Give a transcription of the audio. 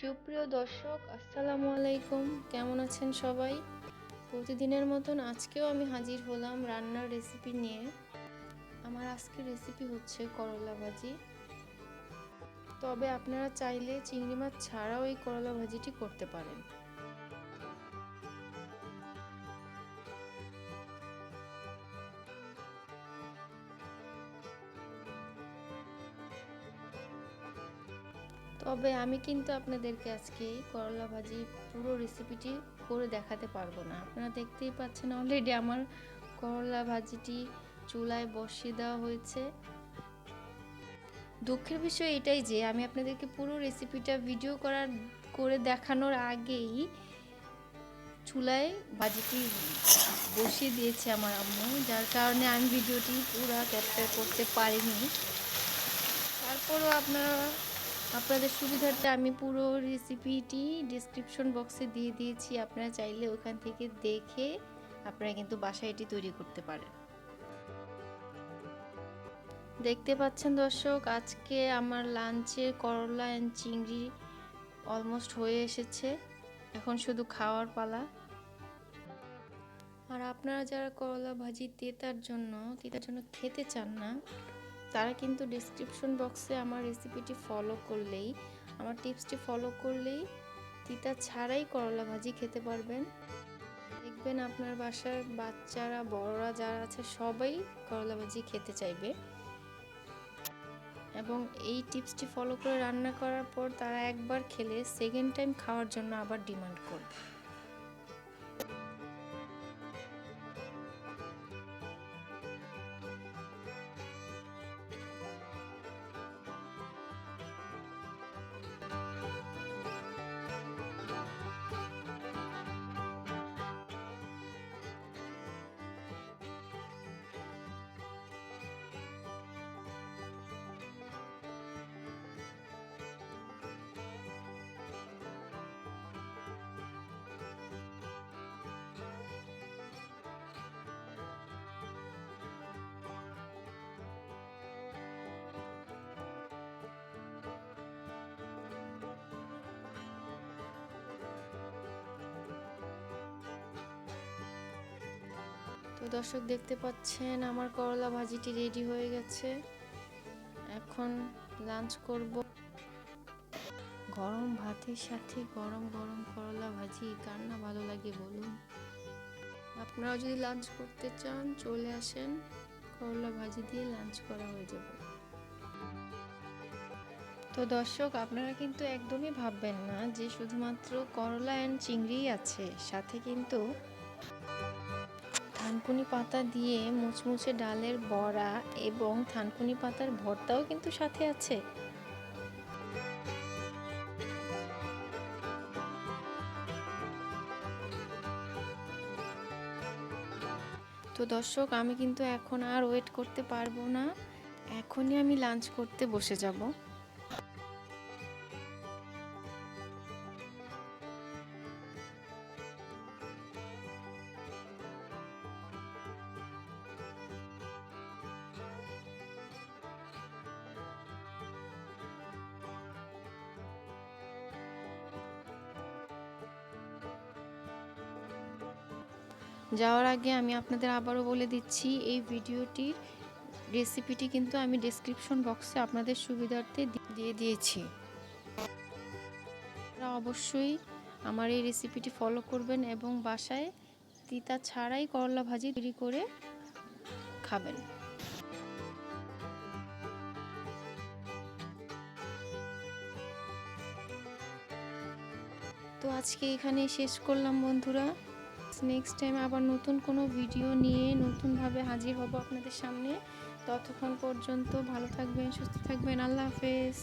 সুপ্রিয় দর্শক, আসসালামু আলাইকুম। কেমন আছেন সবাই? প্রতিদিনের মতন আজকেও আমি হাজির হলাম রান্নার রেসিপি নিয়ে। আমার আজকের রেসিপি হচ্ছে করলা ভাজি। তবে আপনারা চাইলে চিংড়ি মাছ ছাড়াও এই করলা ভাজিটি করতে পারেন। তবে আমি কিন্তু আপনাদেরকে আজকে করলা ভাজি পুরো রেসিপিটি করে দেখাতে পারব না। আপনারা দেখতেই পাচ্ছেন অলরেডি আমার করলা ভাজিটি চুলায় বসিয়ে দেওয়া হয়েছে। দুঃখের বিষয় এটাই যে, আমি আপনাদেরকে পুরো রেসিপিটা ভিডিও করার, করে দেখানোর আগেই চুলায় ভাজিটি বসিয়ে দিয়েছে আমার আম্মু, যার কারণে আমি ভিডিওটি পুরো ক্যাপচার করতে পারিনি। তারপরও আপনারা আপনাদের সুবিধার্থে আমি পুরো রেসিপিটি ডিসক্রিপশন বক্সে দিয়ে দিয়েছি। আপনারা চাইলে ওখান থেকে দেখে আপনারা কিন্তু বাসায় এটি তৈরি করতে পারেন। দেখতে পাচ্ছেন দর্শক, আজকে আমার লাঞ্চের করলা অ্যান্ড চিংড়ি অলমোস্ট হয়ে এসেছে। এখন শুধু খাওয়ার পালা। আর আপনারা যারা করলা ভাজি তেতার জন্য তেতার জন্য খেতে চান না তারা কিন্তু ডিসক্রিপশন বক্সে আমার রেসিপিটি ফলো করলেই, আমার টিপসটি ফলো করলেই তিতা ছাড়াই করলা ভাজি খেতে পারবেন। দেখবেন আপনার বাসার বাচ্চারা, বড়রা যারা আছে, সবাই করলা ভাজি খেতে চাইবে। এবং এই টিপসটি ফলো করে রান্না করার পর তারা একবার খেলে সেকেন্ড টাইম খাওয়ার জন্য আবার ডিমান্ড করবে। তো দর্শক দেখতে পাচ্ছেন, আমার করলা ভাজিটি রেডি হয়ে গেছে। এখন লাঞ্চ করব। গরম ভাতের সাথে গরম গরম করলা ভাজি, কার না ভালো লাগে বলুন? আপনারাও যদি লাঞ্চ করতে চান, চলে আসেন। করলা ভাজি দিয়ে লাঞ্চ করা হয়ে যাবে। তো দর্শক, আপনারা কিন্তু একদমই ভাববেন না যে শুধুমাত্র করলা অ্যান্ড চিংড়িই আছে। সাথে কিন্তু থানকুনি পাতা দিয়ে মুচমুচে ডালের বড়া এবং থানকুনি পাতার ভর্তাও কিন্তু সাথে আছে। তো দর্শক, আমি কিন্তু এখন আর ওয়েট করতে পারব না। এখনই আমি লাঞ্চ করতে বসে যাব। যাওয়ার আগে আমি আপনাদের আবারও বলে দিচ্ছি, এই ভিডিওটির রেসিপিটি কিন্তু আমি ডেসক্রিপশন বক্সে আপনাদের সুবিধার্থে দিয়ে দিয়েছি। অবশ্যই আমার এই রেসিপিটি ফলো করবেন এবং বাসায় তিতা ছাড়াই করলা ভাজি তৈরি করে খাবেন। তো আজকে এখানে শেষ করলাম বন্ধুরা। নেক্সট টাইম আবার নতুন কোনো ভিডিও নিয়ে নতুনভাবে হাজির হব আপনাদের সামনে। ততক্ষণ পর্যন্ত ভালো থাকবেন, সুস্থ থাকবেন। আল্লাহ হাফেজ।